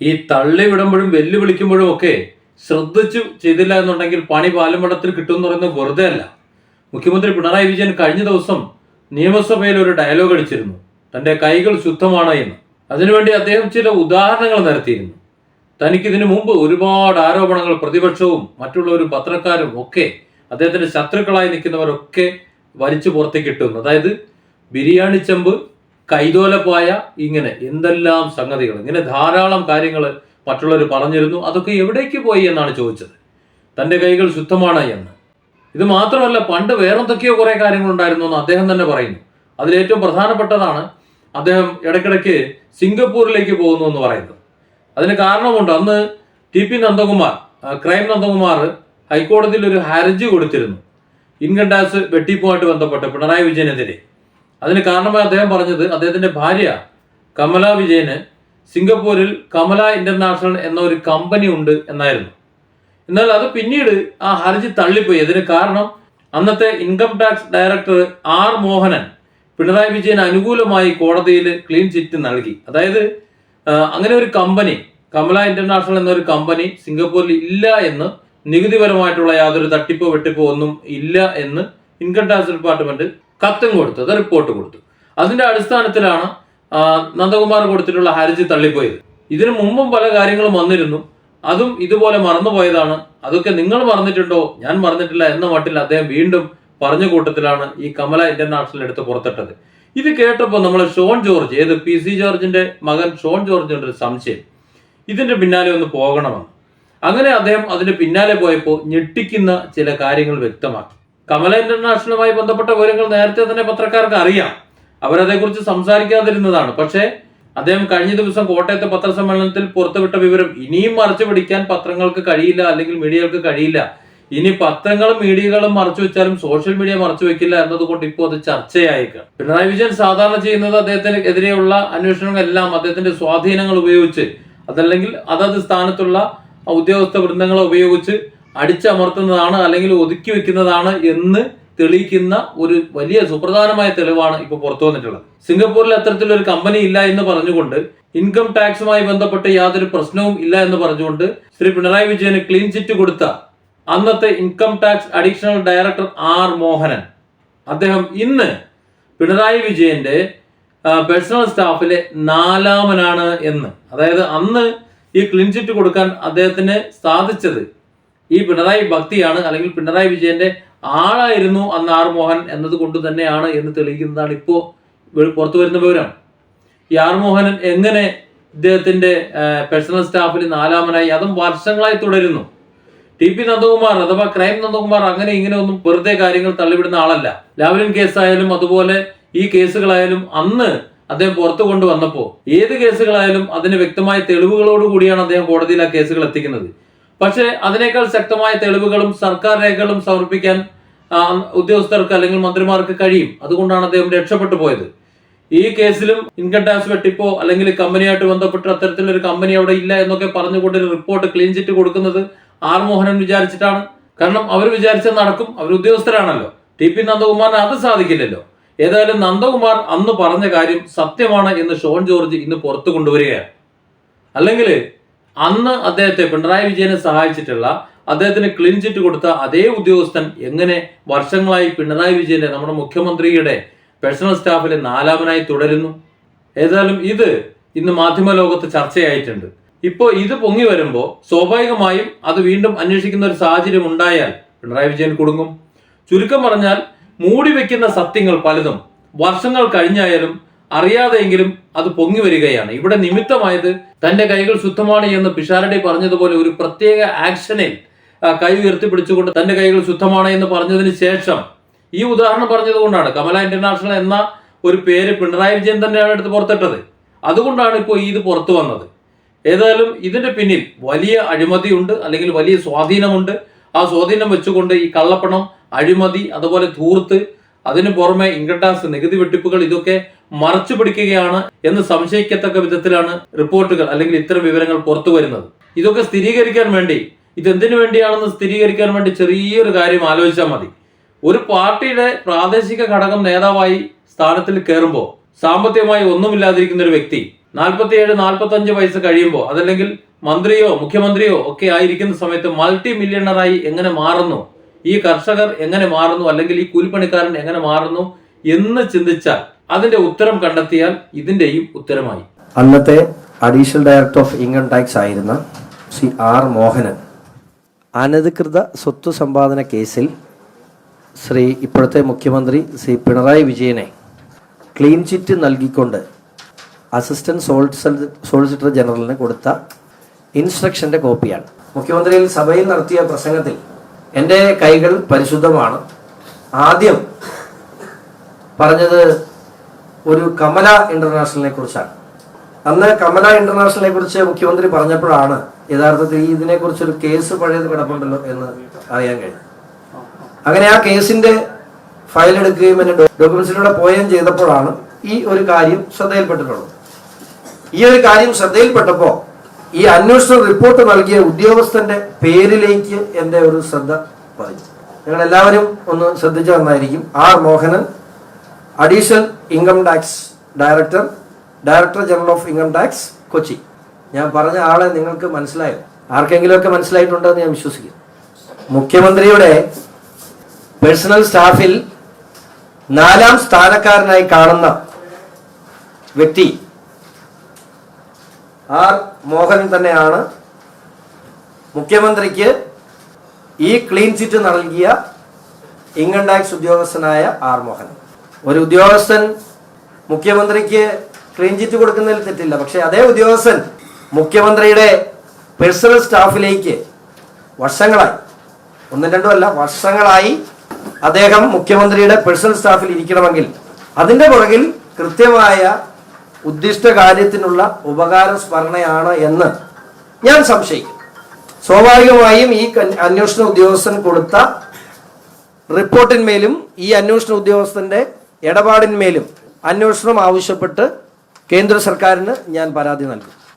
ഈ തള്ളി വിടുമ്പോഴും വെല്ലുവിളിക്കുമ്പോഴും ഒക്കെ ശ്രദ്ധിച്ചു ചെയ്തില്ല എന്നുണ്ടെങ്കിൽ പണി പാലമടത്തിൽ കിട്ടുമെന്ന് പറയുന്നത് വെറുതെ അല്ല. മുഖ്യമന്ത്രി പിണറായി വിജയൻ കഴിഞ്ഞ ദിവസം നിയമസഭയിൽ ഒരു ഡയലോഗ് അടിച്ചിരുന്നു. തന്റെ കൈകൾ ശുദ്ധമാണ് എന്ന്. അതിനുവേണ്ടി അദ്ദേഹം ചില ഉദാഹരണങ്ങൾ നിരത്തിയിരുന്നു തനിക്കിതിനു മുമ്പ് ഒരുപാട് ആരോപണങ്ങൾ പ്രതിപക്ഷവും മറ്റുള്ളവരും പത്രക്കാരും ഒക്കെ അദ്ദേഹത്തിന്റെ ശത്രുക്കളായി നിൽക്കുന്നവരൊക്കെ വലിച്ചു പുറത്തേക്ക് ഇട്ടുന്നു അതായത് ബിരിയാണി ചെമ്പ് കൈതോലപ്പായ ഇങ്ങനെ എന്തെല്ലാം സംഗതികൾ ഇങ്ങനെ ധാരാളം കാര്യങ്ങൾ മറ്റുള്ളവർ പറഞ്ഞിരുന്നു അതൊക്കെ എവിടേക്ക് പോയി എന്നാണ് ചോദിച്ചത്. തന്റെ കൈകൾ ശുദ്ധമാണ് എന്ന്. ഇത് മാത്രമല്ല പണ്ട് വേറെന്തൊക്കെയോ കുറെ കാര്യങ്ങൾ ഉണ്ടായിരുന്നു എന്ന് അദ്ദേഹം തന്നെ പറയുന്നു. അതിലേറ്റവും പ്രധാനപ്പെട്ടതാണ് അദ്ദേഹം ഇടയ്ക്കിടയ്ക്ക് സിംഗപ്പൂരിലേക്ക് പോകുന്നു എന്ന് പറയുന്നത്. അതിന് കാരണമുണ്ട് അന്ന് T P Nandakumar crime Nandakumar ഹൈക്കോടതിയിൽ ഒരു ഹർജി കൊടുത്തിരുന്നു. ഇൻകം ടാക്സ് വെട്ടിപ്പുമായിട്ട് ബന്ധപ്പെട്ട് പിണറായി വിജയനെതിരെ. അതിന് കാരണമായി അദ്ദേഹം പറഞ്ഞത് അദ്ദേഹത്തിന്റെ ഭാര്യ കമല വിജയന് സിംഗപ്പൂരിൽ കമല ഇന്റർനാഷണൽ എന്ന ഒരു കമ്പനി ഉണ്ട് എന്നായിരുന്നു. എന്നാൽ അത് പിന്നീട് ആ ഹർജി തള്ളിപ്പോയി. അതിന് കാരണം അന്നത്തെ income tax director R Mohanan Pinarayi Vijayan അനുകൂലമായി കോടതിയിൽ ക്ലീൻ ചിറ്റ് നൽകി. അതായത് അങ്ങനെ ഒരു കമ്പനി കമല ഇന്റർനാഷണൽ എന്നൊരു കമ്പനി സിംഗപ്പൂരിൽ ഇല്ല എന്ന് നികുതിപരമായിട്ടുള്ള യാതൊരു തട്ടിപ്പോ വെട്ടിപ്പോ ഒന്നും ഇല്ല എന്ന് ഇൻകം ടാക്സ് ഡിപ്പാർട്ട്മെന്റ് കത്തും കൊടുത്തു അത് റിപ്പോർട്ട് കൊടുത്തു. അതിന്റെ അടിസ്ഥാനത്തിലാണ് നന്ദകുമാർ കൊടുത്തിട്ടുള്ള ഹർജി തള്ളിപ്പോയത്. ഇതിനു മുമ്പും പല കാര്യങ്ങളും വന്നിരുന്നു. അതും ഇതുപോലെ മറന്നുപോയതാണ്. അതൊക്കെ നിങ്ങൾ മറന്നിട്ടുണ്ടോ? ഞാൻ മറന്നിട്ടില്ല എന്ന മട്ടിൽ അദ്ദേഹം വീണ്ടും പറഞ്ഞ കൂട്ടത്തിലാണ് ഈ കമല ഇന്റർനാഷണൽ എടുത്ത് പുറത്തിട്ടത്. ഇത് കേട്ടപ്പോൾ നമ്മൾ ഷോൺ ജോർജ് ഏത് പി സി ജോർജിന്റെ മകൻ ഷോൺ ജോർജിന്റെ ഒരു സംശയം. ഇതിന്റെ പിന്നാലെ ഒന്ന് പോകണമെന്ന്. അങ്ങനെ അദ്ദേഹം അതിന്റെ പിന്നാലെ പോയപ്പോൾ ഞെട്ടിക്കുന്ന ചില കാര്യങ്ങൾ വ്യക്തമാക്കി. കമല ഇന്റർനാഷണലുമായി ബന്ധപ്പെട്ട വിവരങ്ങൾ നേരത്തെ തന്നെ പത്രക്കാർക്ക് അറിയാം. അവരതേക്കുറിച്ച് സംസാരിക്കാതിരുന്നതാണ്. പക്ഷേ അദ്ദേഹം കഴിഞ്ഞ ദിവസം കോട്ടയത്തെ പത്രസമ്മേളനത്തിൽ പുറത്തുവിട്ട വിവരം ഇനിയും മറച്ചു പിടിക്കാൻ പത്രങ്ങൾക്ക് കഴിയില്ല അല്ലെങ്കിൽ മീഡിയകൾക്ക് കഴിയില്ല. ഇനി പത്രങ്ങളും മീഡിയകളും മറച്ചു വെച്ചാലും സോഷ്യൽ മീഡിയ മറച്ചു വെക്കില്ല എന്നതുകൊണ്ട് ഇപ്പോൾ അത് ചർച്ചയായേക്കാം പിണറായി വിജയൻ സാധാരണ ചെയ്യുന്നത് അദ്ദേഹത്തിന് എതിരെയുള്ള അന്വേഷണങ്ങളെല്ലാം അദ്ദേഹത്തിന്റെ സ്വാധീനങ്ങൾ ഉപയോഗിച്ച് അതല്ലെങ്കിൽ അതത് സ്ഥാനത്തുള്ള ഉദ്യോഗസ്ഥ വൃന്ദങ്ങളെ ഉപയോഗിച്ച് അടിച്ചമർത്തുന്നതാണ് അല്ലെങ്കിൽ ഒതുക്കി വെക്കുന്നതാണ് എന്ന് തെളിയിക്കുന്ന ഒരു വലിയ സുപ്രധാനമായ തെളിവാണ് ഇപ്പോൾ പുറത്തു വന്നിട്ടുള്ളത്. സിംഗപ്പൂരിൽ അത്തരത്തിലൊരു കമ്പനി ഇല്ല എന്ന് പറഞ്ഞുകൊണ്ട് ഇൻകം ടാക്സുമായി ബന്ധപ്പെട്ട് യാതൊരു പ്രശ്നവും ഇല്ല എന്ന് പറഞ്ഞുകൊണ്ട് ശ്രീ പിണറായി വിജയന് ക്ലീൻ ചിറ്റ് കൊടുത്ത അന്നത്തെ income tax additional director R Mohanan. അദ്ദേഹം ഇന്ന് പിണറായി വിജയന്റെ പേഴ്സണൽ സ്റ്റാഫിലെ നാലാമനാണ് എന്ന്. അതായത് അന്ന് ഈ ക്ലീൻ ചിറ്റ് കൊടുക്കാൻ അദ്ദേഹത്തിന് സാധിച്ചത് ഈ പിണറായി ഭക്തിയാണ് അല്ലെങ്കിൽ പിണറായി വിജയന്റെ ആളായിരുന്നു അന്ന് ആർ മോഹൻ എന്നത് കൊണ്ട് തന്നെയാണ് എന്ന് തെളിയിക്കുന്നതാണ് ഇപ്പോ വെ- പുറത്തു വരുന്ന വിവരം. ഈ ആർ മോഹനൻ എങ്ങനെ ഇദ്ദേഹത്തിന്റെ പേഴ്സണൽ സ്റ്റാഫിൽ നാലാമനായി അതും വർഷങ്ങളായി തുടരുന്നു. ടി പി നന്ദകുമാർ അഥവാ ക്രൈം നന്ദകുമാർ അങ്ങനെ ഇങ്ങനെ ഒന്നും വെറുതെ കാര്യങ്ങൾ തള്ളിവിടുന്ന ആളല്ല. ലാവലിൻ കേസായാലും അതുപോലെ ഈ കേസുകളായാലും അന്ന് അദ്ദേഹം പുറത്തു കൊണ്ടുവന്നപ്പോൾ ഏത് കേസുകളായാലും അതിന് വ്യക്തമായ തെളിവുകളോട് കൂടിയാണ് അദ്ദേഹം കോടതിയിൽ ആ കേസുകൾ എത്തിക്കുന്നത്. പക്ഷേ അതിനേക്കാൾ ശക്തമായ തെളിവുകളും സർക്കാർ രേഖകളും സമർപ്പിക്കാൻ ഉദ്യോഗസ്ഥർക്ക് അല്ലെങ്കിൽ മന്ത്രിമാർക്ക് കഴിയും. അതുകൊണ്ടാണ് അദ്ദേഹം രക്ഷപ്പെട്ടു പോയത്. ഈ കേസിലും ഇൻകം ടാക്സ് വെട്ടിപ്പോ അല്ലെങ്കിൽ കമ്പനിയായിട്ട് ബന്ധപ്പെട്ട് അത്തരത്തിലൊരു കമ്പനി അവിടെ ഇല്ല എന്നൊക്കെ പറഞ്ഞുകൊണ്ട് ഒരു റിപ്പോർട്ട് ക്ലീൻ ചിറ്റ് കൊടുക്കുന്നത് ആർ മോഹനൻ വിചാരിച്ചിട്ടാണ്. കാരണം അവർ വിചാരിച്ചത് നടക്കും. അവർ ഉദ്യോഗസ്ഥരാണല്ലോ. ടി പി നന്ദകുമാറിന് അത് സാധിക്കില്ലല്ലോ. ഏതായാലും നന്ദകുമാർ അന്ന് പറഞ്ഞ കാര്യം സത്യമാണ് എന്ന് ഷോൺ ജോർജ് ഇന്ന് പുറത്തു കൊണ്ടുവരികയാണ്. അല്ലെങ്കിൽ അന്ന് അദ്ദേഹത്തെ പിണറായി വിജയനെ സഹായിച്ചിട്ടുള്ള അദ്ദേഹത്തിന് ക്ലീൻ ചിറ്റ് കൊടുത്ത അതേ ഉദ്യോഗസ്ഥൻ എങ്ങനെ വർഷങ്ങളായി പിണറായി വിജയനെ നമ്മുടെ മുഖ്യമന്ത്രിയുടെ പേഴ്സണൽ സ്റ്റാഫിലെ നാലാമനായി തുടരുന്നു? ഏതായാലും ഇത് ഇന്ന് മാധ്യമ ലോകത്ത് ചർച്ചയായിട്ടുണ്ട്. ഇപ്പോൾ ഇത് പൊങ്ങി വരുമ്പോൾ സ്വാഭാവികമായും അത് വീണ്ടും അന്വേഷിക്കുന്ന ഒരു സാഹചര്യം ഉണ്ടായാൽ പിണറായി വിജയൻ കുടുങ്ങും. ചുരുക്കം പറഞ്ഞാൽ മൂടി വെക്കുന്ന സത്യങ്ങൾ പലതും. വർഷങ്ങൾ കഴിഞ്ഞായാലും അറിയാതെയെങ്കിലും അത് പൊങ്ങി വരികയാണ്. ഇവിടെ നിമിത്തമായത് തന്റെ കൈകൾ ശുദ്ധമാണ് എന്ന് പിഷാരടി പറഞ്ഞതുപോലെ ഒരു പ്രത്യേക ആക്ഷനിൽ കൈ ഉയർത്തി പിടിച്ചുകൊണ്ട് തന്റെ കൈകൾ ശുദ്ധമാണ് എന്ന് പറഞ്ഞതിന് ശേഷം ഈ ഉദാഹരണം പറഞ്ഞതുകൊണ്ടാണ് കമല ഇന്റർനാഷണൽ എന്ന ഒരു പേര് പിണറായി വിജയൻ തന്നെയാണ് എടുത്ത് പുറത്തിട്ടത്. അതുകൊണ്ടാണ് ഇപ്പോൾ ഇത് പുറത്തു വന്നത്. ഏതായാലും ഇതിന്റെ പിന്നിൽ വലിയ അഴിമതിയുണ്ട് അല്ലെങ്കിൽ വലിയ സ്വാധീനമുണ്ട്. ആ സ്വാധീനം വെച്ചുകൊണ്ട് ഈ കള്ളപ്പണം അഴിമതി അതുപോലെ ധൂർത്ത് അതിനു പുറമെ ഇൻകം ടാക്സ് നികുതി വെട്ടിപ്പുകൾ ഇതൊക്കെ മറച്ചു പിടിക്കുകയാണ് എന്ന് സംശയിക്കത്തക്ക വിധത്തിലാണ് റിപ്പോർട്ടുകൾ അല്ലെങ്കിൽ ഇത്തരം വിവരങ്ങൾ പുറത്തു വരുന്നത്. ഇതൊക്കെ സ്ഥിരീകരിക്കാൻ വേണ്ടി ഇതെന്തിനു വേണ്ടിയാണെന്ന് സ്ഥിരീകരിക്കാൻ വേണ്ടി ചെറിയൊരു കാര്യം ആലോചിച്ചാൽ മതി. ഒരു പാർട്ടിയുടെ പ്രാദേശിക ഘടകം നേതാവായി സ്ഥാനത്തിൽ കയറുമ്പോൾ സാമ്പത്തികമായി ഒന്നുമില്ലാതിരിക്കുന്ന ഒരു വ്യക്തി നാൽപ്പത്തിയേഴ് നാൽപ്പത്തഞ്ച് വയസ്സ് കഴിയുമ്പോൾ അതല്ലെങ്കിൽ മന്ത്രിയോ മുഖ്യമന്ത്രിയോ ഒക്കെ ആയിരിക്കുന്ന സമയത്ത് മൾട്ടി മില്യണറായി എങ്ങനെ മാറുന്നു? ഈ കർഷകർ എങ്ങനെ മാറുന്നു? അല്ലെങ്കിൽ ഈ കൂലിപ്പണിക്കാരൻ എങ്ങനെ മാറുന്നു? എന്ന് ചിന്തിച്ചാൽ അതിന്റെ ഉത്തരം കണ്ടെത്തിയാൽ ഇതിന്റെയും ഉത്തരമായി. അന്നത്തെ additional director of income tax ആയിരുന്ന സി ആർ മോഹനൻ അനധികൃത സ്വത്ത് സമ്പാദന കേസിൽ ശ്രീ ഇപ്പോഴത്തെ മുഖ്യമന്ത്രി ശ്രീ പിണറായി വിജയനെ ക്ലീൻ ചിറ്റ് നൽകിക്കൊണ്ട് അസിസ്റ്റന്റ് സോളിസിറ്റർ സോളിസിറ്റർ ജനറലിന് കൊടുത്ത ഇൻസ്ട്രക്ഷന്റെ കോപ്പിയാണ്. മുഖ്യമന്ത്രിയിൽ സഭയിൽ നടത്തിയ പ്രസംഗത്തിൽ എന്റെ കൈകൾ പരിശുദ്ധമാണ്. ആദ്യം പറഞ്ഞത് ഒരു കമല ഇന്റർനാഷണലിനെ കുറിച്ചാണ്. അന്ന് കമല ഇന്റർനാഷണലിനെ കുറിച്ച് മുഖ്യമന്ത്രി പറഞ്ഞപ്പോഴാണ് യഥാർത്ഥത്തിൽ ഇതിനെ ഇതിനെക്കുറിച്ച് ഒരു കേസ് പഴയത് കിടപ്പുണ്ടല്ലോ എന്ന് അറിയാൻ കഴിഞ്ഞു അങ്ങനെ ആ കേസിന്റെ ഫയൽ എടുക്കുകയും എന്നെ ഡോക്യുമെന്റ്സിലൂടെ പോവുകയും ചെയ്തപ്പോഴാണ് ഈ ഒരു കാര്യം ശ്രദ്ധയിൽപ്പെട്ടിട്ടുള്ളത്. ഈ ഒരു കാര്യം ശ്രദ്ധയിൽപ്പെട്ടപ്പോൾ ഈ അന്വേഷണ റിപ്പോർട്ട് നൽകിയ ഉദ്യോഗസ്ഥന്റെ പേരിലേക്ക് എന്റെ ഒരു ശ്രദ്ധ പതിച്ചു നിങ്ങൾ എല്ലാവരും ഒന്ന് ശ്രദ്ധിച്ചു വന്നായിരിക്കും R Mohanan additional income tax director director general of income tax Kochi. ഞാൻ പറഞ്ഞ ആളെ നിങ്ങൾക്ക് മനസ്സിലായോ? ആർക്കെങ്കിലുമൊക്കെ മനസ്സിലായിട്ടുണ്ടെന്ന് ഞാൻ വിശ്വസിക്കുന്നു. മുഖ്യമന്ത്രിയുടെ പേഴ്സണൽ സ്റ്റാഫിൽ നാലാം സ്ഥാനക്കാരനായി കാണുന്ന വ്യക്തി ആർ മോഹൻ തന്നെയാണ് മുഖ്യമന്ത്രിക്ക് ഈ ക്ലീൻ ചിറ്റ് നൽകിയ ഇൻകം ടാക്സ് ഉദ്യോഗസ്ഥനായ ആർ മോഹൻ ഒരു ഉദ്യോഗസ്ഥൻ മുഖ്യമന്ത്രിക്ക് ക്ലീൻ ചിറ്റ് കൊടുക്കുന്നതിൽ തെറ്റില്ല. പക്ഷെ അതേ ഉദ്യോഗസ്ഥൻ മുഖ്യമന്ത്രിയുടെ പേഴ്സണൽ സ്റ്റാഫിലേക്ക് വർഷങ്ങളായി ഒന്നും രണ്ടും അല്ല വർഷങ്ങളായി അദ്ദേഹം മുഖ്യമന്ത്രിയുടെ പേഴ്സണൽ സ്റ്റാഫിൽ ഇരിക്കണമെങ്കിൽ അതിന്റെ പുറകിൽ കൃത്യമായ ഉദ്ദിഷ്ട കാര്യത്തിനുള്ള ഉപകാര സ്മരണയാണ് എന്ന് ഞാൻ സംശയിക്കും. സ്വാഭാവികമായും ഈ അന്വേഷണ ഉദ്യോഗസ്ഥൻ കൊടുത്ത റിപ്പോർട്ടിന്മേലും ഈ അന്വേഷണ ഉദ്യോഗസ്ഥന്റെ ഇടപാടിന്മേലും അന്വേഷണം ആവശ്യപ്പെട്ട് കേന്ദ്ര സർക്കാരിന് ഞാൻ പരാതി നൽകും.